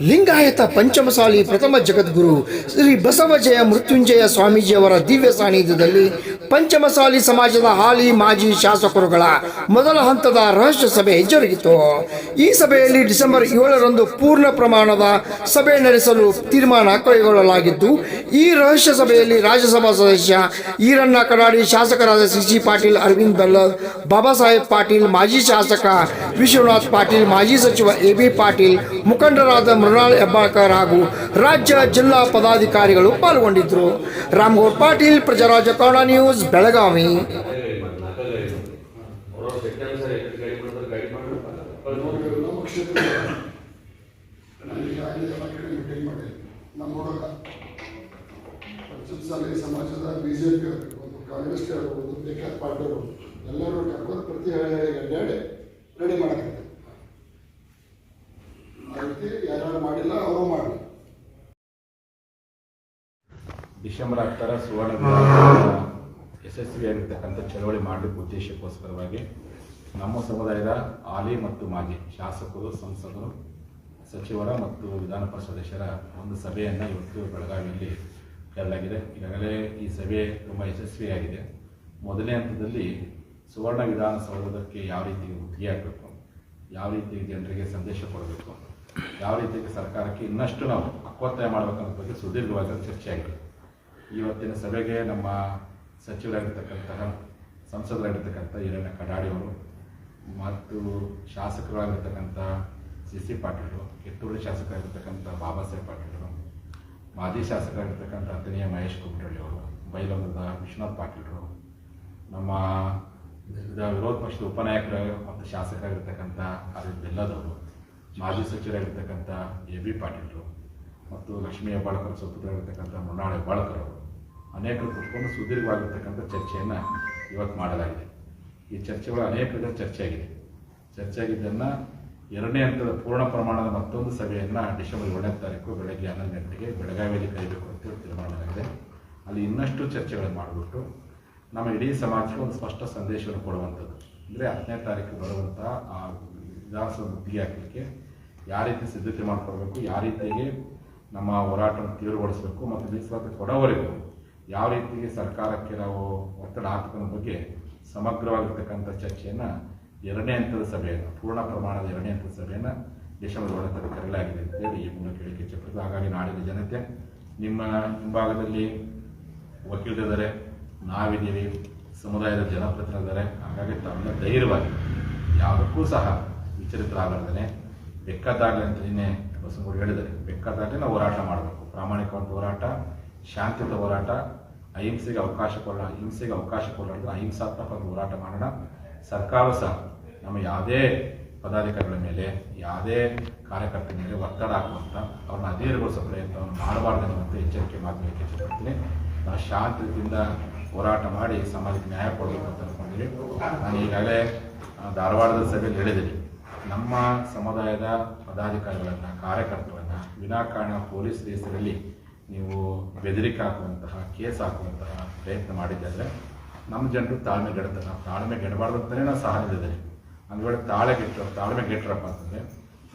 ಲಿಂಗಾಯತ ಪಂಚಮಸಾಲಿ ಪ್ರಥಮ ಜಗದ್ಗುರು ಶ್ರೀ ಬಸವಜಯ ಮೃತ್ಯುಂಜಯ ಸ್ವಾಮೀಜಿಯವರ ದಿವ್ಯ ಸಾನ್ನಿಧ್ಯದಲ್ಲಿ ಪಂಚಮಸಾಲಿ ಸಮಾಜದ ಹಾಲಿ ಮಾಜಿ ಶಾಸಕರುಗಳ ಮೊದಲ ಹಂತದ ರಹಸ್ಯ ಸಭೆ ಜರುಗಿತು. ಈ ಸಭೆಯಲ್ಲಿ ಡಿಸೆಂಬರ್ ಏಳರಂದು ಪೂರ್ಣ ಪ್ರಮಾಣದ ಸಭೆ ನಡೆಸಲು ತೀರ್ಮಾನ ಕೈಗೊಳ್ಳಲಾಗಿದ್ದು, ಈ ರಹಸ್ಯ ಸಭೆಯಲ್ಲಿ ರಾಜ್ಯಸಭಾ ಸದಸ್ಯ ಈರಣ್ಣ ಕಡಾಡಿ, ಶಾಸಕರಾದ ಸಿ ಸಿ ಪಾಟೀಲ್, ಅರವಿಂದ್ ಬೆಲ್ಲದ್, ಬಾಬಾ ಸಾಹೇಬ್ ಪಾಟೀಲ್, ಮಾಜಿ ಶಾಸಕ ವಿಶ್ವನಾಥ್ ಪಾಟೀಲ್, ಮಾಜಿ ಸಚಿವ ಎ ಬಿ ಪಾಟೀಲ್, ಮುಖಂಡರಾದ ಮೃಣಾಲ್ ಹೆಬ್ಬಾಳ್ಕರ್ ಹಾಗೂ ರಾಜ್ಯ ಜಿಲ್ಲಾ ಪದಾಧಿಕಾರಿಗಳು ಪಾಲ್ಗೊಂಡಿದ್ದರು ರಾಮಗೌಡ್ ಪಾಟೀಲ್, ಪ್ರಜಾರಾಜ ಕನ್ನಡ ನ್ಯೂಸ್, ಬೆಳಗಾವಿ. ಸಮಾಜದ ಬಿ ಜೆ ಪಿ ಅವರು ಒಂದು ಕಾಂಗ್ರೆಸ್ ಬೇಕಾದ ಪಾರ್ಟಿಯವರು ಎಲ್ಲರೂ ಕರ್ಕೊಂಡು ಪ್ರತಿ ರೆಡಿ ಮಾಡಕ್ಕೆ ಆ ರೀತಿ ಯಾರ್ಯಾರು ಮಾಡಿಲ್ಲ ಅವರು ಮಾಡಲಿ ಡಿಸೆಂಬರ್ ಹತ್ತರ ಸುವರ್ಣ ಯಶಸ್ವಿ ಆಗಿರ್ತಕ್ಕಂಥ ಚಳವಳಿ ಮಾಡಲಿಕ್ಕೆ ಉದ್ದೇಶಕ್ಕೋಸ್ಕರವಾಗಿ ನಮ್ಮ ಸಮುದಾಯದ ಹಾಲಿ ಮತ್ತು ಮಾಜಿ ಶಾಸಕರು, ಸಂಸದರು, ಸಚಿವರ ಮತ್ತು ವಿಧಾನ ಪರಿಷದರ ಒಂದು ಸಭೆಯನ್ನು ಇವತ್ತು ಬೆಳಗಾವಿಯಲ್ಲಿ ಕರೆಯಲಾಗಿದೆ. ಈಗಾಗಲೇ ಈ ಸಭೆ ತುಂಬ ಯಶಸ್ವಿಯಾಗಿದೆ. ಮೊದಲನೇ ಹಂತದಲ್ಲಿ ಸುವರ್ಣ ವಿಧಾನಸೌಧಕ್ಕೆ ಯಾವ ರೀತಿ ಒತ್ತಿಗೆ ಹಾಕಬೇಕು, ಯಾವ ರೀತಿ ಜನರಿಗೆ ಸಂದೇಶ ಕೊಡಬೇಕು, ಯಾವ ರೀತಿಯಾಗಿ ಸರ್ಕಾರಕ್ಕೆ ಇನ್ನಷ್ಟು ನಾವು ಅಕ್ವತ್ತಾಯ ಮಾಡಬೇಕನ್ನೋ ಬಗ್ಗೆ ಸುದೀರ್ಘವಾಗಿ ಚರ್ಚೆ ಆಗಿದೆ. ಇವತ್ತಿನ ಸಭೆಗೆ ನಮ್ಮ ಸಚಿವರಾಗಿರ್ತಕ್ಕಂತಹ ಸಂಸದರಾಗಿರ್ತಕ್ಕಂಥ ಹಿರಣ್ಯ ಕಡಾಡಿಯವರು ಮತ್ತು ಶಾಸಕರಾಗಿರ್ತಕ್ಕಂಥ ಸಿ ಸಿ ಪಾಟೀಲರು ಕಿತ್ತೂರು ಶಾಸಕರಾಗಿರ್ತಕ್ಕಂಥ ಬಾಬಾ ಸಾಹೇಬ್ ಪಾಟೀಲರು ಮಾಜಿ ಶಾಸಕರಾಗಿರ್ತಕ್ಕಂಥ ಅತನಿಯ ಮಹೇಶ್ ಕುಮಟಳ್ಳಿ ಅವರು ಬೈಲೊಂದದ ವಿಶ್ವನಾಥ್ ಪಾಟೀಲರು, ನಮ್ಮ ವಿರೋಧ ಪಕ್ಷದ ಉಪನಾಯಕರು ಮತ್ತು ಶಾಸಕರಾಗಿರ್ತಕ್ಕಂಥ ಅರವಿಂದ್ ಬೆಲ್ಲದವರು, ಮಾಜಿ ಸಚಿವರಾಗಿರ್ತಕ್ಕಂಥ ಎ ಬಿ ಪಾಟೀಲರು ಮತ್ತು ಲಕ್ಷ್ಮೀ ಹೆಬ್ಬಾಳ್ಕರ್ ಸುಪುತ್ರರಾಗಿರ್ತಕ್ಕಂಥ ಮೃಣಾಳ್ ಹೆಬ್ಬಾಳ್ಕರ್ ಅವರು ಅನೇಕರು ಕುತ್ಕೊಂಡು ಸುದೀರ್ಘವಾಗಿರ್ತಕ್ಕಂಥ ಚರ್ಚೆಯನ್ನು ಇವತ್ತು ಮಾಡಲಾಗಿದೆ. ಈ ಚರ್ಚೆಗಳು ಅನೇಕ ವಿಧ ಚರ್ಚೆ ಆಗಿದೆ ಚರ್ಚೆ ಆಗಿದ್ದನ್ನು ಎರಡನೇ ಹಂತದ ಪೂರ್ಣ ಪ್ರಮಾಣದ ಮತ್ತೊಂದು ಸಭೆಯನ್ನು ಡಿಸೆಂಬರ್ ಏಳನೇ ತಾರೀಕು ಬೆಳಗ್ಗೆ ಹನ್ನೊಂದು ಗಂಟೆಗೆ ಬೆಳಗಾವಿಯಲ್ಲಿ ಕೈಬೇಕು ಅಂತೇಳಿ ತೀರ್ಮಾನ ಮಾಡಲಾಗಿದೆ. ಅಲ್ಲಿ ಇನ್ನಷ್ಟು ಚರ್ಚೆಗಳನ್ನು ಮಾಡಿಬಿಟ್ಟು ನಮ್ಮ ಇಡೀ ಸಮಾಜಕ್ಕೆ ಒಂದು ಸ್ಪಷ್ಟ ಸಂದೇಶವನ್ನು ಕೊಡುವಂಥದ್ದು. ಅಂದರೆ ಹತ್ತನೇ ತಾರೀಕು ಬರುವಂಥ ಆ ವಿಧಾನಸಭೆ ಮುತ್ತಿಗೆ ಹಾಕಲಿಕ್ಕೆ ಯಾವ ರೀತಿ ಸಿದ್ಧತೆ ಮಾಡ್ಕೊಳ್ಬೇಕು ಯಾವ ರೀತಿಯಾಗಿ ನಮ್ಮ ಹೋರಾಟವನ್ನು ತೀವ್ರಗೊಳಿಸಬೇಕು ಮತ್ತು ಮೀಸಲಾತಿ ಕೊಡೋವರೆಗೂ ಯಾವ ರೀತಿಗೆ ಸರ್ಕಾರಕ್ಕೆ ನಾವು ಒತ್ತಡ ಹಾಕೋದ್ರ ಬಗ್ಗೆ ಸಮಗ್ರವಾಗಿರ್ತಕ್ಕಂಥ ಚರ್ಚೆಯನ್ನು ಎರಡನೇ ಹಂತದ ಸಭೆಯನ್ನು, ಪೂರ್ಣ ಪ್ರಮಾಣದ ಎರಡನೇ ಹಂತದ ಸಭೆಯನ್ನು ಡಿಸೆಂಬರ್ ತಾರೀಕು ಕರೆಯಲಾಗಿದೆ ಅಂತೇಳಿ ಈ ಮೂಲಕ ಹೇಳಿಕೆ ಇಚ್ಛೆಪಡ್ತು ಹಾಗಾಗಿ ನಾಡಿನ ಜನತೆ, ನಿಮ್ಮ ಹಿಂಭಾಗದಲ್ಲಿ ವಕೀಲರಿದ್ದಾರೆ ನಾವಿದ್ದೀವಿ, ಸಮುದಾಯದ ಜನಪ್ರತಿನಿಧಿದ್ದಾರೆ ಹಾಗಾಗಿ ತಮ್ಮ ಧೈರ್ಯವಾಗಿ ಯಾವುದಕ್ಕೂ ಸಹ ವಿಚಲಿತರಾಗಲಾರ್ದೇ ಬೇಕಾದಾಗಲಿ ಅಂತ ಬಸವನಗೌಡ ಹೇಳಿದ್ದಾರೆ ಬೇಕಾದಾಗಲೇ ನಾವು ಹೋರಾಟ ಮಾಡಬೇಕು. ಪ್ರಾಮಾಣಿಕವಾದ ಹೋರಾಟ, ಶಾಂತಿಯುತ ಹೋರಾಟ, ಅಹಿಂಸೆಗೆ ಅವಕಾಶ ಕೊಡೋಣ, ಹಿಂಸೆಗೆ ಅವಕಾಶ ಕೊಡಲಾರ್ದು ಅಹಿಂಸಾತ್ಮಕ ಹೋರಾಟ ಮಾಡೋಣ. ಸರ್ಕಾರ ಸಹ ನಮ್ಮ ಯಾವುದೇ ಪದಾಧಿಕಾರಿಗಳ ಮೇಲೆ, ಯಾವುದೇ ಕಾರ್ಯಕರ್ತರ ಮೇಲೆ ಒತ್ತಡ ಹಾಕುವಂಥ ಅವ್ರನ್ನ ಅಧೀರಗೊಳಿಸೋ ಪ್ರಯತ್ನವನ್ನು ಮಾಡಬಾರ್ದು ಅನ್ನುವಂಥ ಎಚ್ಚರಿಕೆ ಮಾತುಗಳಿಗೆ ಇಚ್ಛೆಪಡ್ತೀನಿ ನಾವು ಶಾಂತಿಯಿಂದ ಹೋರಾಟ ಮಾಡಿ, ಸಮಾಜಕ್ಕೆ ನ್ಯಾಯ ಕೊಡಬೇಕು ಅಂತ ಅನ್ಕೊಂಡಿದ್ದೀವಿ. ನಾನು ಈಗಾಗಲೇ ಧಾರವಾಡದ ಸಭೆಯಲ್ಲಿ ಹೇಳಿದ್ದೀನಿ. ನಮ್ಮ ಸಮುದಾಯದ ಪದಾಧಿಕಾರಿಗಳನ್ನು, ಕಾರ್ಯಕರ್ತರನ್ನು ವಿನಾಕಾರಣ ಪೊಲೀಸ್ ದೇಶದಲ್ಲಿ ನೀವು ಬೆದರಿಕೆ ಹಾಕುವಂತಹ, ಕೇಸ್ ಹಾಕುವಂತಹ ಪ್ರಯತ್ನ ಮಾಡಿದ್ದಾದರೆ ನಮ್ಮ ಜನರು ತಾಳ್ಮೆ ಗೆಡ್ತಾರೆ. ನಾವು ತಾಳ್ಮೆ ಗೆಡಬಾರ್ದು ಅಂತಲೇ ನಾವು ಸಹ ನಿಲ್ಲಿದ್ದೀವಿ ಒಂದು ವೇಳೆ ತಾಳೆ ಗೆಟ್ಟರು ತಾಳ್ಮೆ ಗೆಟ್ಟರಪ್ಪ ಅಂತಂದರೆ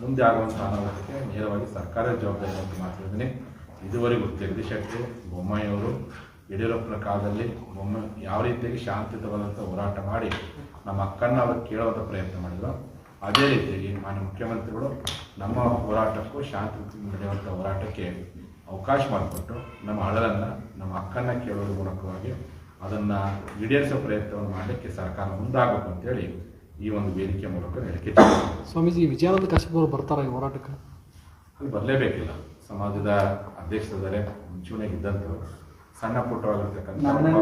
ಮುಂದೆ ಆಗುವಂಥ ಅನಾಹುತಕ್ಕೆ ನೇರವಾಗಿ ಸರ್ಕಾರದ ಜವಾಬ್ದಾರಿ ಅಂತ ಮಾತಾಡಿದ್ದೀನಿ ಇದುವರೆಗೂ ಜಗದೀಶ್ ಶೆಟ್ಟರು ಬೊಮ್ಮಾಯಿಯವರು ಯಡಿಯೂರಪ್ಪನ ಕಾಲದಲ್ಲಿ ಬೊಮ್ಮ ಯಾವ ರೀತಿಯಾಗಿ ಶಾಂತಿಯುತವಾದಂಥ ಹೋರಾಟ ಮಾಡಿ ನಮ್ಮ ಅಕ್ಕನ್ನ ಅವರು ಕೇಳುವಂಥ ಪ್ರಯತ್ನ ಮಾಡಿದ್ರು. ಅದೇ ರೀತಿಯಾಗಿ ಮಾನ್ಯ ಮುಖ್ಯಮಂತ್ರಿಗಳು ನಮ್ಮ ಹೋರಾಟಕ್ಕೂ ಶಾಂತಿ ನಡೆಯುವಂಥ ಹೋರಾಟಕ್ಕೆ ಅವಕಾಶ ಮಾಡಿಕೊಟ್ಟು ನಮ್ಮ ಅಳಲನ್ನು ನಮ್ಮ ಅಕ್ಕನ್ನ ಕೇಳೋದ್ರ ಮೂಲಕವಾಗಿ ಅದನ್ನು ಈಡೇರಿಸೋ ಪ್ರಯತ್ನವನ್ನು ಮಾಡಲಿಕ್ಕೆ ಸರ್ಕಾರ ಮುಂದಾಗಬೇಕು ಅಂತೇಳಿ ಈ ಒಂದು ವೇದಿಕೆ ಮೂಲಕ ಹೇಳಿಕೆ ಸ್ವಾಮೀಜಿ ವಿಜಯಾನಂದ ಕಾಶ್ಯಪ್ ಬರ್ತಾರೆ ಈ ಹೋರಾಟಕ್ಕೆ? ಅಲ್ಲಿ ಬರಲೇಬೇಕಿಲ್ಲ. ಸಮಾಜದ ಅಧ್ಯಕ್ಷರಿದ್ದಾರೆ ಮುಂಚೂಣಿಯಾಗಿದ್ದಂಥವ್ರು ಸಣ್ಣ ಪುಟ್ಟವಾಗಿರ್ತಕ್ಕಂಥ ನನ್ನನ್ನ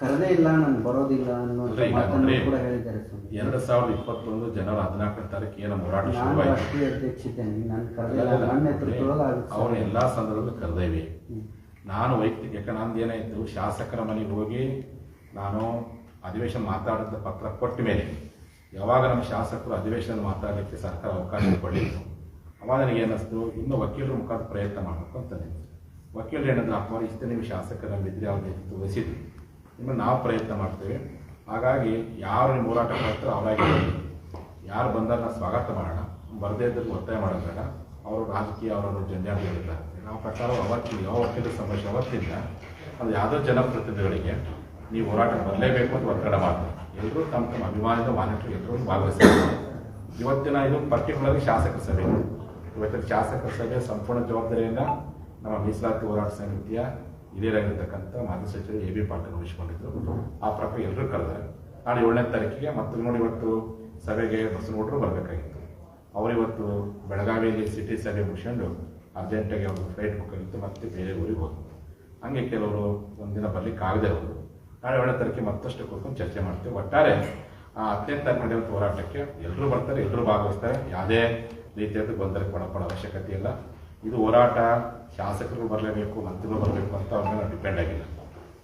ಕರೆದೇ ಇಲ್ಲ ನಾನು ಬರೋದಿಲ್ಲ ಅನ್ನೋ ಮಾತನ್ನು ಕೂಡ ಹೇಳಿದ್ದಾರೆ ಸ್ವಾಮಿ. ಎರಡು ಸಾವಿರದ ಇಪ್ಪತ್ತೊಂದು ಜನವರಿ ಹದಿನಾಲ್ಕನೇ ತಾರೀಕು ಏನೋ ಹೋರಾಟ ನಾನು ಶುರುವಾಯಿತು. ರಾಷ್ಟ್ರೀಯ ಅಧ್ಯಕ್ಷ ಇದ್ದೇನೆ. ನಾನು ಕರೆದಿಲ್ಲ ನನ್ನ ಆಗುತ್ತೆ. ಎಲ್ಲ ಸಂದರ್ಭದಲ್ಲೂ ಕರೆದೇವಿ ನಾನು ವೈಯಕ್ತಿಕ ಯಾಕಂದ್ರೆ ನಂದು ಏನಾಯಿತು ಶಾಸಕರ ಮನೆಗೆ ಹೋಗಿ ನಾನು ಅಧಿವೇಶನ ಮಾತಾಡಿದ ಪತ್ರ ಕೊಟ್ಟ ಮೇಲೆ ಯಾವಾಗ ನಮ್ಮ ಶಾಸಕರು ಅಧಿವೇಶನ ಮಾತಾಡಲಿಕ್ಕೆ ಸರ್ಕಾರ ಅವಕಾಶ ಕೊಡಲಿಲ್ಲ ಅವಾಗ ನನಗೆ ಏನಿಸ್ತು ಇನ್ನು ವಕೀಲರ ಮುಖಾಂತರ ಪ್ರಯತ್ನ ಮಾಡಬೇಕು ಅಂತ ವಕೀಲರು ಏನಂದ್ರೆ ಅಪ್ಪ ಇಷ್ಟೇ ನಿಮ್ಮ ಶಾಸಕರಲ್ಲಿ ಅವ್ರ ನೇತೃತ್ವ ವಹಿಸಿದ್ವಿ ಇನ್ನು ನಾವು ಪ್ರಯತ್ನ ಮಾಡ್ತೇವೆ. ಹಾಗಾಗಿ ಯಾರು ನಿಮ್ಮ ಹೋರಾಟ ಮಾಡ್ತಾರೋ ಅವರಾಗಿ ಯಾರು ಬಂದಾಗ ಸ್ವಾಗತ ಮಾಡೋಣ. ಬರದೇ ಇದ್ದಲ್ಲಿ ಒತ್ತಾಯ ಮಾಡೋದ್ರಾಗ ಅವರು ರಾಜಕೀಯ ಅವರವರು ಜಂಜಾಟಗಳಿದ್ದಾರೆ ನಾವು ಪ್ರಕಾರ ಅವತ್ತು ಯಾವ ವಕೀಲರ ಸಮಸ್ಯೆ ಅವತ್ತಿಂದ ಅದು ಯಾವುದೋ ಜನಪ್ರತಿನಿಧಿಗಳಿಗೆ ನೀವು ಹೋರಾಟ ಬರಲೇಬೇಕು ಅಂತ ಒತ್ತಡ ಮಾಡ್ತಾರೆ. ಎಲ್ಲರೂ ತಮ್ಮ ತಮ್ಮ ಅಭಿಮಾನದ ಮಾನಿಟರ್ ಎಲ್ಲರೂ ಭಾಗವಹಿಸ್ತಾರೆ. ಇವತ್ತಿನ ಇದು ಪರ್ಟಿಕ್ಯುಲರ್ಲಿ ಶಾಸಕ ಸಭೆ. ಇವತ್ತಿನ ಶಾಸಕ ಸಭೆ ಸಂಪೂರ್ಣ ಜವಾಬ್ದಾರಿಯಿಂದ ನಮ್ಮ ಮೀಸಲಾತಿ ಹೋರಾಟ ಸಮಿತಿಯ ಹಿರಿಯರಾಗಿರ್ತಕ್ಕಂಥ ಮಾಜಿ ಸಚಿವರು ಎ ಬಿ ಪಾಟೀಲ್ ವಹಿಸಿಕೊಂಡಿದ್ದರು ಆ ಪ್ರಕಾರ ಎಲ್ಲರೂ ಕರೆದಾರೆ. ನಾಳೆ ಏಳನೇ ತಾರೀಕಿಗೆ ಮತ್ತು ನೋಡಿ ಇವತ್ತು ಸಭೆಗೆ ಬಸನಗೌಡರು ಬರಬೇಕಾಗಿತ್ತು. ಅವರಿವತ್ತು ಬೆಳಗಾವಿಯಲ್ಲಿ ಸಿಟಿ ಸಭೆ ಮುಗಿಸ್ಕೊಂಡು ಅರ್ಜೆಂಟಾಗಿ ಅವರು ಫ್ಲೈಟ್ ಬುಕ್ ಆಗಿತ್ತು, ಮತ್ತೆ ಬೇರೆ ಊರಿಗೆ ಹೋದರು. ಹಂಗೆ ಕೆಲವರು ಒಂದಿನ ಬರಲಿಕ್ಕೆ ಆಗದೆ ಹೋದರು. ನಾಳೆ ಏಳನೇ ತಾರೀಕಿಗೆ ಮತ್ತಷ್ಟು ಕೂತ್ಕೊಂಡು ಚರ್ಚೆ ಮಾಡ್ತೀವಿ. ಒಟ್ಟಾರೆ ಆ ಅತ್ಯಂತ ತಾರೀಕು ಹೋರಾಟಕ್ಕೆ ಎಲ್ಲರೂ ಬರ್ತಾರೆ, ಎಲ್ಲರೂ ಭಾಗವಹಿಸ್ತಾರೆ. ಯಾವುದೇ ರೀತಿಯಾದ ಗೊಂದಲಕ್ಕೆ ಒಳಪಡೋ ಅವಶ್ಯಕತೆ ಇಲ್ಲ. ಇದು ಹೋರಾಟ, ಶಾಸಕರು ಬರಲೇಬೇಕು, ಮಂತ್ರಿಗಳು ಬರಬೇಕು ಅಂತ ಅವ್ರ ಮೇಲೆ ಡಿಪೆಂಡ್ ಆಗಿಲ್ಲ.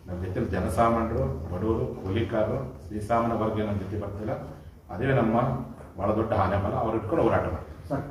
ನಮ್ಮ ಜೊತೆ ಜನಸಾಮಾನ್ಯರು, ಬಡವರು, ಕೂಲಿಕಾರರು ಶ್ರೀಸಾಮಾನ್ಯ ವರ್ಗ ನಮ್ಮ ಜೊತೆ ಬರ್ತಿಲ್ಲ. ಅದೇ ನಮ್ಮ ಬಹಳ ದೊಡ್ಡ ಹಾನಿ ಮಲ ಅವ್ರು ಇಟ್ಕೊಂಡು ಹೋರಾಟ ಮಾಡ್ತಾರೆ.